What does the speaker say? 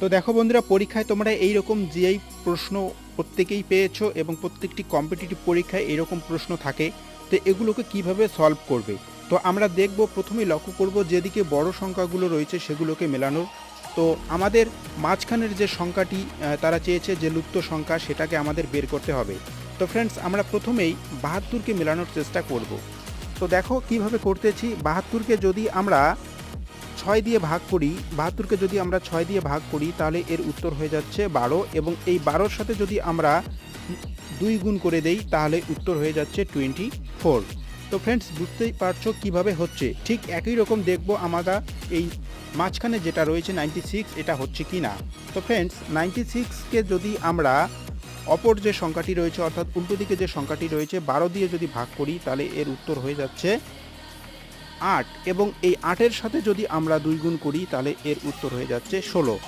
তো দেখো বন্ধুরা, পরীক্ষায় তোমরা এইরকম জিআই প্রশ্ন প্রত্যেকেই পেয়েছ এবং প্রত্যেকটি কম্পিটিটিভ পরীক্ষায় এরকম প্রশ্ন থাকে। তো এগুলোকে কীভাবে সলভ করবে? তো আমরা দেখব প্রথমেই লক্ষ্য করব যেদিকে বড় সংখ্যাগুলো রয়েছে সেগুলোকে মেলানোর। তো আমাদের মাঝখানের যে সংখ্যাটি তারা চেয়েছে যে লুপ্ত সংখ্যা, সেটাকে আমাদের বের করতে হবে। তো ফ্রেন্ডস আমরা প্রথমেই বাহাত্তরকে মেলানোর চেষ্টা করব। তো দেখো কীভাবে করতেছি, বাহাত্তরকে যদি আমরা ছয় দিয়ে ভাগ করি, বাহাত্তরকে যদি আমরা ছয় দিয়ে ভাগ করি, তাহলে এর উত্তর হয়ে যাচ্ছে বারো এবং এই বারোর সাথে যদি আমরা দুই গুণ করে দেই, তাহলে উত্তর হয়ে যাচ্ছে টোয়েন্টি ফোর তো ফ্রেন্ডস বুঝতেই পারছ কীভাবে হচ্ছে? ঠিক একই রকম দেখব আমরা এই মাঝখানে যেটা রয়েছে নাইনটি সিক্স এটা হচ্ছে কি না তো ফ্রেন্ডস নাইনটি সিক্সকে যদি আমরা অপর যে সংখ্যাটি রয়েছে, অর্থাৎ উল্টো দিকে যে সংখ্যাটি রয়েছে, বারো দিয়ে যদি ভাগ করি, তাহলে এর উত্তর হয়ে যাচ্ছে আট এবং এই আটের সাথে যদি আমরা দুই গুণ করি, তাহলে এর উত্তর হয়ে যাচ্ছে ষোলো।